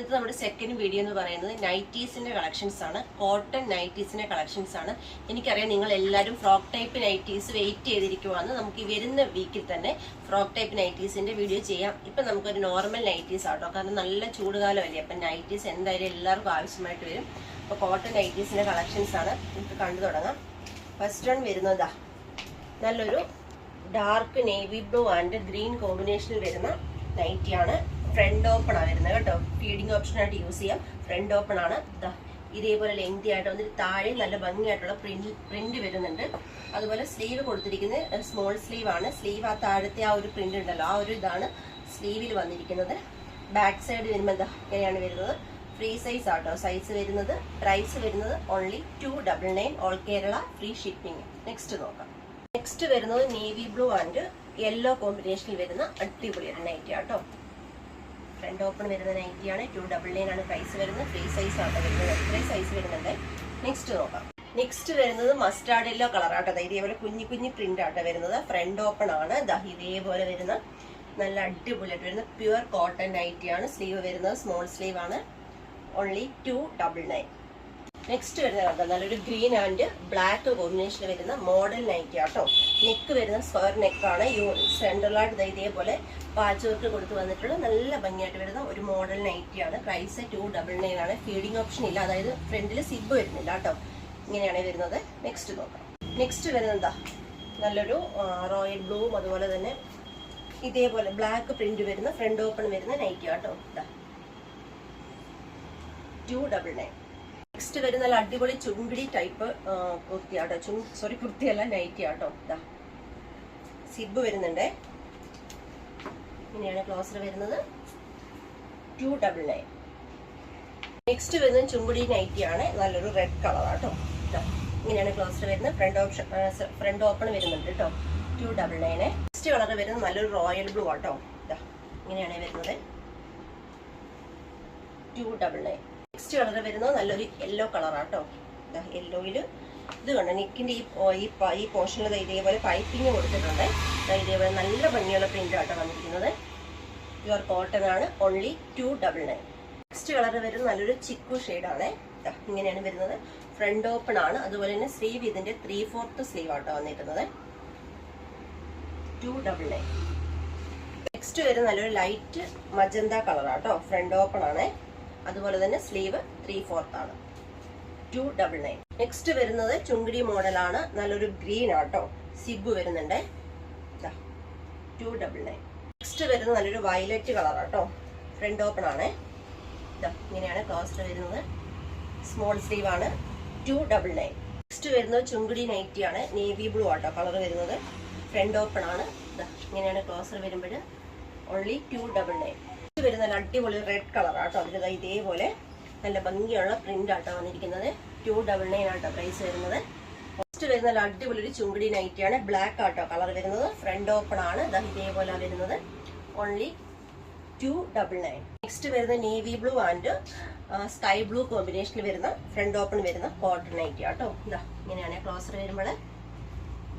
ഇന്നത്തെ നമ്മുടെ second video എന്ന് പറയുന്നത് നൈറ്റീസിന്റെ കളക്ഷൻസ് ആണ്. കോട്ടൺ നൈറ്റീസിന്റെ കളക്ഷൻസ് ആണ്. എനിക്കറിയാം നിങ്ങൾ എല്ലാവരും ഫ്രോക്ക് ടൈപ്പ് നൈറ്റീസ് വെയിറ്റ് ചെയ്തിരിക്കുവാണ് നമുക്ക് ഈ വരുന്ന വീക്കിൽ തന്നെ ഫ്രോക്ക് ടൈപ്പ് നൈറ്റീസിന്റെ വീഡിയോ ചെയ്യാം. ഇപ്പൊ നമുക്കൊരു നോർമൽ നൈറ്റീസ് ആട്ടോ. കാരണം നല്ല ചൂടുകാലമല്ലേ. അപ്പം നൈറ്റീസ് എന്തായാലും എല്ലാവർക്കും ആവശ്യമായിട്ട് വരും. അപ്പോൾ കോട്ടൺ നൈറ്റീസിന്റെ കളക്ഷൻസ് ആണ്. നമുക്ക് കണ്ടു തുടങ്ങാം. ഫസ്റ്റ് വൺ വരുന്നതാ നല്ലൊരു dark navy blue and green കോമ്പിനേഷനിൽ വരുന്ന നൈറ്റിയാണ് ഫ്രണ്ട് ഓപ്പൺ ആണ് വരുന്നത് കേട്ടോ. ഫീഡിങ് ഓപ്ഷൻ ആയിട്ട് യൂസ് ചെയ്യാം. ഫ്രണ്ട് ഓപ്പൺ ആണ്. ഇതേപോലെ ലെങ്തി ആയിട്ട് വന്നിട്ട് താഴെ നല്ല ഭംഗിയായിട്ടുള്ള പ്രിന്റ് പ്രിന്റ് വരുന്നുണ്ട്. അതുപോലെ സ്ലീവ് കൊടുത്തിരിക്കുന്നത് സ്മോൾ സ്ലീവ് ആണ്. സ്ലീവ് ആ താഴത്തെ ആ ഒരു പ്രിന്റ് ഉണ്ടല്ലോ ആ ഒരു ഇതാണ് സ്ലീവിൽ വന്നിരിക്കുന്നത്. ബാക്ക് സൈഡ് വരുമ്പോൾ എന്താ ഇങ്ങനെയാണ് വരുന്നത്. ഫ്രീ സൈസ് ആട്ടോ. സൈസ് വരുന്നത് പ്രൈസ് വരുന്നത് only two double nine all Kerala free shipping next നോക്കാം. നെക്സ്റ്റ് വരുന്നത് നേവി ബ്ലൂ ആൻഡ് യെല്ലോ കോമ്പിനേഷനിൽ വരുന്ന അടിപൊളി ഒരു നൈറ്റി ആട്ടോ. ഫ്രണ്ട് ഓപ്പൺ വരുന്ന നൈറ്റിയാണ് ടു ഡബിൾ നയൻ ആണ് പ്രൈസ് വരുന്നത്. ഫ്രീ സൈസ് ആണ് വരുന്നത്. ഇത്രയും സൈസ് വരുന്നുണ്ട്. നെക്സ്റ്റ് നോക്കാം. നെക്സ്റ്റ് വരുന്നത് മസ്റ്റാർഡ് യെല്ലോ ദാ ഇതേപോലെ കുഞ്ഞു കുഞ്ഞു പ്രിന്റ് ആട്ടോ വരുന്നത്. ഫ്രണ്ട് ഓപ്പൺ ആണ്. ഇതേപോലെ വരുന്ന നല്ല അടിപൊളിയായിട്ട് വരുന്ന പ്യുവർ കോട്ടൺ നൈറ്റിയാണ് സ്ലീവ് വരുന്നത് സ്മോൾ സ്ലീവ് ആണ്. Only two double nine next വരുന്നത് നല്ലൊരു ഗ്രീൻ ആൻഡ് ബ്ലാക്ക് കോമ്പിനേഷനിൽ വരുന്ന മോഡൽ നൈറ്റി ആട്ടോ. നെക്ക് വരുന്ന സ്ക്വയർ നെക്കാണ്. യു സെൻട്രലായിട്ട് ഇതേപോലെ പാച്ച് വർക്ക് കൊടുത്ത് വന്നിട്ടുള്ള നല്ല ഭംഗിയായിട്ട് വരുന്ന ഒരു മോഡൽ നൈറ്റിയാണ് പ്രൈസ് ടു ഡബിൾ നയൻ ആണ്. ഫീഡിങ് ഓപ്ഷൻ ഇല്ല. അതായത് ഫ്രണ്ടിൽ സിബ് വരുന്നില്ല കേട്ടോ. ഇങ്ങനെയാണ് വരുന്നത്. നെക്സ്റ്റ് നോക്കാം. നെക്സ്റ്റ് വരുന്നത് നല്ലൊരു റോയൽ ബ്ലൂവും അതുപോലെ തന്നെ ഇതേപോലെ ബ്ലാക്ക് പ്രിന്റ് വരുന്ന ഫ്രണ്ട് ഓപ്പൺ വരുന്ന നൈറ്റി കേട്ടോ. ടു ഡബിൾ നയൻ നെക്സ്റ്റ് വരുന്ന അടിപൊളി ചുണ്ടിടി ടൈപ്പ് കുർത്തി ആട്ടോ ചു സോറി കുർത്തിയല്ല നൈറ്റി ആട്ടോ ഇതാ സിബ് വരുന്നുണ്ട്. ഇങ്ങനെയാണ് ക്ലോസർ വരുന്നത്. ടു ഡബിൾ നയൻ നെക്സ്റ്റ് വരുന്നത് ചുമ്പുടി നൈറ്റി ആണ്. നല്ലൊരു റെഡ് കളറാണ് ഇതാ ഇങ്ങനെയാണ് ക്ലോസർ വരുന്നത്. ഫ്രണ്ട് ഓപ്ഷൻ ഫ്രണ്ട് ഓപ്പൺ വരുന്നുണ്ട് കേട്ടോ two double nine next colour വരുന്നത് നല്ലൊരു റോയൽ ബ്ലൂ ആട്ടോ ഇങ്ങനെയാണ് വരുന്നത്. Two double nine next colour വരുന്നത് നല്ലൊരു യെല്ലോ കളറാട്ടോ യെല്ലോയിൽ ഇത് കണ്ടോ നെക്കിന്റെ ഈ ഈ ഈ പോർഷനിൽ ഇതേപോലെ പൈപ്പിങ് കൊടുത്തിട്ടുണ്ട്. ഇതേപോലെ നല്ല ഭംഗിയുള്ള പ്രിന്റ് ആട്ടോ വന്നിരിക്കുന്നത്. പ്യുവർ കോട്ടൺ ആണ്. Only two double nine next colour വരുന്നത് നല്ലൊരു ചിക്കു ഷെയ്ഡാണ്. ഇങ്ങനെയാണ് വരുന്നത്. ഫ്രണ്ട് ഓപ്പൺ ആണ്. അതുപോലെ തന്നെ സ്ലീവ് ഇതിന്റെ ത്രീ ഫോർത്ത് സ്ലീവ് ആട്ടോ വന്നിരിക്കുന്നത്. ടു ഡബിൾ നയൻ നെക്സ്റ്റ് വരുന്ന നല്ലൊരു ലൈറ്റ് മജന്ത കളർ ആട്ടോ. ഫ്രണ്ട് ഓപ്പൺ ആണ്. അതുപോലെ തന്നെ സ്ലീവ് ത്രീ ഫോർത്ത് ആണ്. ടു ഡബിൾ നയൻ നെക്സ്റ്റ് വരുന്നത് ചുങ്കിടി മോഡലാണ് നല്ലൊരു ഗ്രീൻ ആട്ടോ സിബ് വരുന്നുണ്ട്. ടു ഡബിൾ നയൻ നെക്സ്റ്റ് വരുന്നത് നല്ലൊരു വയലറ്റ് കളർ ആട്ടോ ഫ്രണ്ട് ഓപ്പൺ ആണ്. ഇങ്ങനെയാണ് കോസ്റ്റ് വരുന്നത്. സ്മോൾ സ്ലീവ് ആണ്. ടു ഡബിൾ നയൻ നെക്സ്റ്റ് വരുന്നത് ചുങ്കിടി നൈറ്റി ആണ്. നേവി ബ്ലൂ ആട്ടോ കളർ വരുന്നത്. ഫ്രണ്ട് ഓപ്പൺ ആണ്. ഇങ്ങനെയാണ് ക്ലോസർ വരുമ്പോൾ ഓൺലി ടു ഡബിൾ നയൻ വരുന്ന അടിപൊളി റെഡ് കളർ ആട്ടോ അതിൽ ഇതേപോലെ നല്ല ഭംഗിയുള്ള പ്രിന്റ് ആട്ടോ വന്നിരിക്കുന്നത്. ടു ഡബിൾ നയൻ ആട്ടോ പ്രൈസ് വരുന്നത്. ഫസ്റ്റ് വരുന്ന നല്ല അടിപൊളി ഒരു ചുങ്കിടി നൈറ്റിയാണ് ബ്ലാക്ക് ആട്ടോ കളർ വരുന്നത്. ഫ്രണ്ട് ഓപ്പൺ ആണ്. ഇതേപോലെ വരുന്നത്. Only two double nine next വരുന്ന navy blue and sky blue കോമ്പിനേഷനിൽ വരുന്ന ഫ്രണ്ട് ഓപ്പൺ വരുന്ന കോട്ടൺ നൈറ്റി ആട്ടോ. ഇതാ ഇങ്ങനെയാണ് ക്ലോസർ വരുമ്പോൾ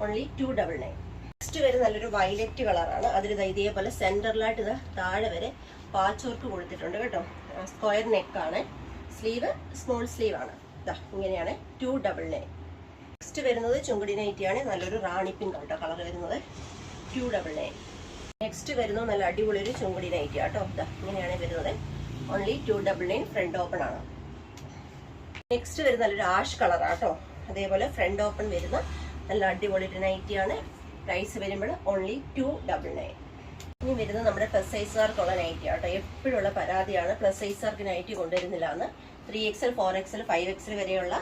only two double nine next വരുന്ന നല്ലൊരു വയലറ്റ് കളറാണ് അതിൽ ഇതാ ഇതേപോലെ സെന്ററിലായിട്ട് ഇതാ താഴെ വരെ പാച്ച് വർക്ക് കൊടുത്തിട്ടുണ്ട് കേട്ടോ. സ്ക്വയർ നെക്കാണ് സ്ലീവ് സ്മോൾ സ്ലീവ് ആണ്. ഇതാ ഇങ്ങനെയാണ്. ടു ഡബിൾ നയൻ നെക്സ്റ്റ് വരുന്നത് ചുങ്കുടി നൈറ്റിയാണ്. നല്ലൊരു റാണി പിങ്ക് കേട്ടോ കളർ വരുന്നത്. ടു ഡബിൾ നയൻ നെക്സ്റ്റ് വരുന്നത് നല്ല അടിപൊളി ഒരു ചുങ്കുടി നൈറ്റി ആട്ടോ ഇതാ ഇങ്ങനെയാണ് വരുന്നത്. Only two double nine front open ആണ്. നെക്സ്റ്റ് വരുന്ന നല്ലൊരു ആഷ് കളർ ആട്ടോ അതേപോലെ ഫ്രണ്ട് ഓപ്പൺ വരുന്ന നല്ല അടിപൊളി ഒരു നൈറ്റിയാണ്. പ്രൈസ് വരുമ്പോൾ ഓൺലി ടു ഡബിൾ നയൻ ഇനി വരുന്നത് നമ്മുടെ പ്ലസ് സൈസുകാർക്കുള്ള നൈറ്റി ആട്ടോ. എപ്പോഴുള്ള പരാതിയാണ് പ്ലസ് സൈസുകാർക്ക് നൈറ്റി കൊണ്ടുവരുന്നില്ല എന്ന് three XL four XL five XL വരെയുള്ള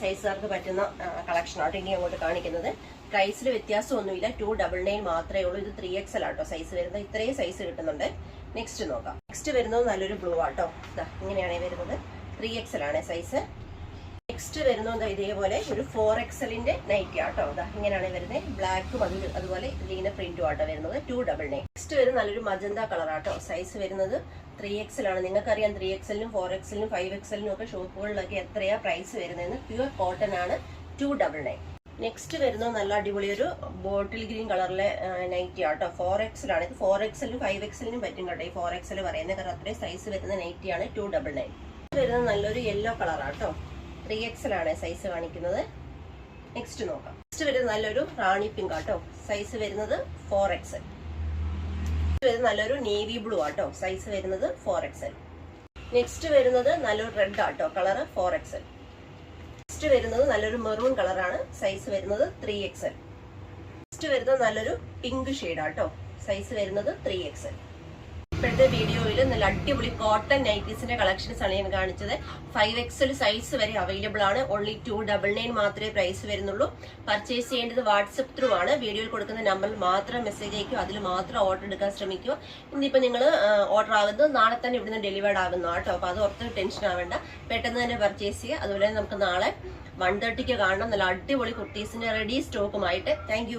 സൈസുകാർക്ക് പറ്റുന്ന കളക്ഷൻ ആട്ടോ ഇനി അങ്ങോട്ട് കാണിക്കുന്നത്. പ്രൈസിൽ വ്യത്യാസമൊന്നുമില്ല. ടു ഡബിൾ നയൻ മാത്രമേ ഉള്ളൂ. ഇത് ത്രീ എക്സൽ ആട്ടോ സൈസ് വരുന്നത്. ഇത്രയും സൈസ് കിട്ടുന്നുണ്ട്. നെക്സ്റ്റ് നോക്കാം. നെക്സ്റ്റ് വരുന്നത് നല്ലൊരു ബ്ലൂ ആട്ടോ. ഇങ്ങനെയാണ് വരുന്നത്. ത്രീ എക്സൽ ആണ് സൈസ് നെക്സ്റ്റ് വരുന്നത് ഇതേപോലെ ഒരു ഫോർ എക്സലിന്റെ നൈറ്റ് ആട്ടോ. അതാ ഇങ്ങനെയാണ് വരുന്നത്. ബ്ലാക്കും അതിൽ അതുപോലെ ഇതിന് പ്രിന്റും ആട്ടോ വരുന്നത്. ടു ഡബിൾ നൈൻ നെക്സ്റ്റ് വരുന്ന നല്ലൊരു മജന്ത കളർ ആട്ടോ. സൈസ് വരുന്നത് ത്രീ എക്സലാണ് ആണ്. നിങ്ങൾക്കറിയാം ത്രീ എക്സലിനും ഫോർ എക്സലിനും ഫൈവ് എക്സലിനും ഒക്കെ ഷോപ്പുകളിലൊക്കെ എത്രയാ പ്രൈസ് വരുന്നതെന്ന്. പ്യുവർ കോട്ടൺ ആണ്. ടു ഡബിൾ നൈൻ നെക്സ്റ്റ് വരുന്നത് നല്ല അടിപൊളി ഒരു ബോട്ടിൽ ഗ്രീൻ കളറിലെ നൈറ്റി ആട്ടോ. ഫോർ എക്സലാണ് ഇത് ഫോർ എക്സലിനും ഫൈവ് എക്സലിനും പറ്റും കേട്ടോ. ഈ ഫോർ എക്സൽ പറയുന്നത് കാരണം അത്രയും സൈസ് വരുന്ന നൈറ്റി ആണ്. ടു ഡബിൾ നയൻ വരുന്നത് നല്ലൊരു യെല്ലോ കളർ ആട്ടോ. ത്രീ ആണ് സൈസ് കാണിക്കുന്നത്. നെക്സ്റ്റ് നോക്കാം. നെക്സ്റ്റ് വരുന്നത് നല്ലൊരു റാണി പിങ്ക് ആട്ടോ. സൈസ് വരുന്നത് ഫോർ എക്സൽ വരുന്നത് നല്ലൊരു നേവി ബ്ലൂ ആട്ടോ. സൈസ് വരുന്നത് ഫോർ എക്സൽ നെക്സ്റ്റ് വരുന്നത് നല്ലൊരു റെഡ് ആട്ടോ. കളർ ഫോർ എക്സൽ നെക്സ്റ്റ് വരുന്നത് നല്ലൊരു മെറൂൺ കളറാണ് സൈസ് വരുന്നത് ത്രീ എക്സൽ നെക്സ്റ്റ് വരുന്നത് നല്ലൊരു പിങ്ക് ഷെയ്ഡ് ആട്ടോ. സൈസ് വരുന്നത് ത്രീ എക്സൽ ഇപ്പോഴത്തെ വീഡിയോയിൽ നല്ല അടിപൊളി കോട്ടൺ നൈറ്റീസിന്റെ കളക്ഷൻസ് ആണ് ഞാൻ കാണിച്ചത്. ഫൈവ് എക്സൽ സൈസ് വരെ അവൈലബിൾ ആണ്. ഓൺലി ടു ഡബിൾ നയൻ മാത്രമേ പ്രൈസ് വരുന്നുള്ളൂ. പർച്ചേസ് ചെയ്യേണ്ടത് വാട്സപ്പ് ത്രൂ ആണ്. വീഡിയോയിൽ കൊടുക്കുന്ന നമ്പറിൽ മാത്രം മെസ്സേജ് അയക്കുക അതിൽ മാത്രം ഓർഡർ എടുക്കാൻ ശ്രമിക്കുക ഇന്നിപ്പോൾ നിങ്ങൾ ഓർഡർ ആകുന്നത് നാളെ തന്നെ ഇവിടുന്ന് ഡെലിവേർഡ് ആകുന്നു കേട്ടോ. അപ്പോൾ അത് ഓർത്ത് ടെൻഷൻ ആവേണ്ട. പെട്ടെന്ന് തന്നെ പർച്ചേസ് ചെയ്യുക. അതുപോലെ നമുക്ക് നാളെ വൺ തേർട്ടിക്ക് കാണണം. നല്ല അടിപൊളി കുർത്തീസിന്റെ റെഡി സ്റ്റോക്കുമായിട്ട് താങ്ക്